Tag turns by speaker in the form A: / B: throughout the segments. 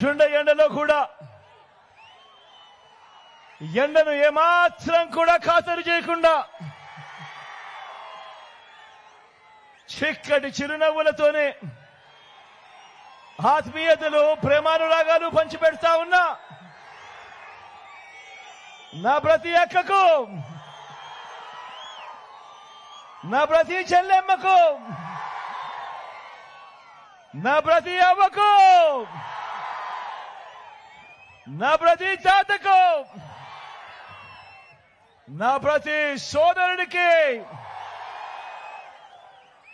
A: చుండ ఎండలో కూడా. ఎండను ఏమాత్రం కూడా ఖాతరు చేయకుండా చిక్కటి చిరునవ్వులతోనే ఆత్మీయతలు ప్రేమానురాగాలు పంచిపెడతా ఉన్నా. నా ప్రతి అక్కకు నా ప్రతి చెల్లెమ్మకు నా ప్రతి అవ్వకు నా ప్రతి తాతకు! నా ప్రతి సోదరుడికి!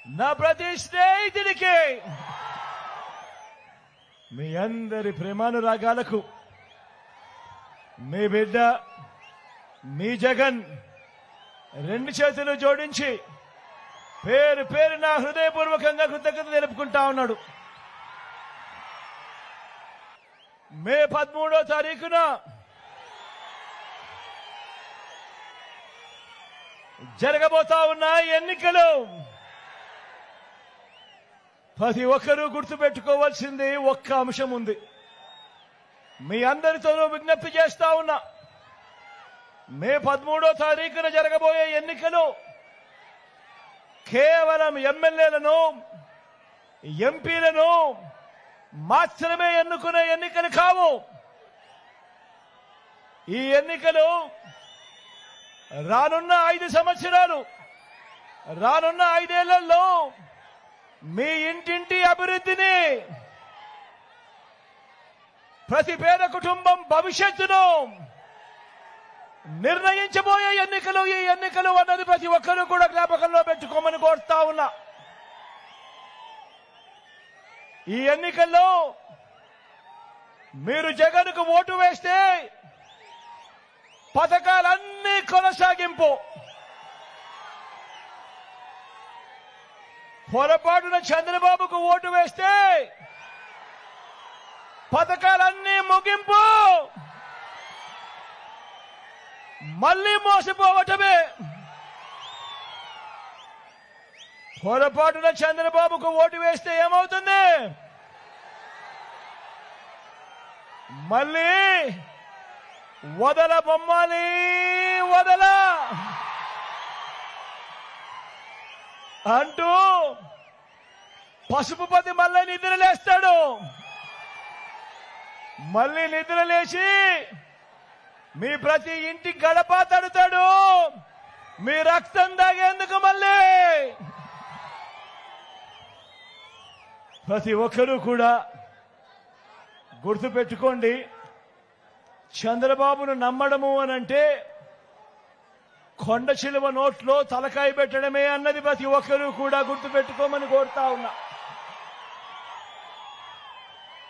A: నా ప్రతి స్నేహితుడికి! మీ అందరి ప్రేమానురాగాలకు మీ బిడ్డ మీ జగన్ రెండు చేతులు జోడించి పేరు పేరు నా హృదయపూర్వకంగా కృతజ్ఞత తెలుపుకుంటా ఉన్నాడు. మే పదమూడో తారీఖున జరగబోతా ఉన్న ఎన్నికలు. ప్రతి ఒక్కరూ గుర్తుపెట్టుకోవాల్సింది ఒక్క అంశం ఉంది. మీ అందరితోనూ విజ్ఞప్తి చేస్తా ఉన్నా మే పదమూడో తారీఖున జరగబోయే ఎన్నికలు కేవలం ఎమ్మెల్యేలను ఎంపీలను మాత్రమే ఎన్నుకునే ఎన్నికలు కావు. ఈ ఎన్నికలు రానున్న ఐదు సంవత్సరాలు రానున్న ఐదేళ్ళలో మీ ఇంటింటి అభివృద్ధిని ప్రతి పేద కుటుంబం భవిష్యత్తును నిర్ణయించబోయే ఎన్నికలు ఈ ఎన్నికలు అన్నది ప్రతి ఒక్కరూ కూడా జ్ఞాపకంలో పెట్టుకోమని కోరుతా ఉన్నా. ఈ ఎన్నికల్లో మీరు జగన్కు ఓటు వేస్తే పథకాలన్నీ కొనసాగింపు. పొరపాటున చంద్రబాబుకు ఓటు వేస్తే పథకాలన్నీ ముగింపు. మళ్ళీ మోసపోవటమే. పొరపాటున చంద్రబాబుకు ఓటు వేస్తే ఏమవుతుంది? మళ్ళీ వదల బొమ్మాలి వదల! అంటూ పసుపుపతి మళ్ళీ నిద్రలేస్తాడు. మళ్ళీ నిద్ర లేచి మీ ప్రతి ఇంటి గడప తడుతాడు. మీ రక్తం తాగేందుకు ప్రతి ఒక్కరూ కూడా గుర్తుపెట్టుకోండి చంద్రబాబును నమ్మడము అనంటే కొండ చిలువ నోట్లో తలకాయ పెట్టడమే అన్నది ప్రతి ఒక్కరూ కూడా గుర్తుపెట్టుకోమని కోరుతా ఉన్నా.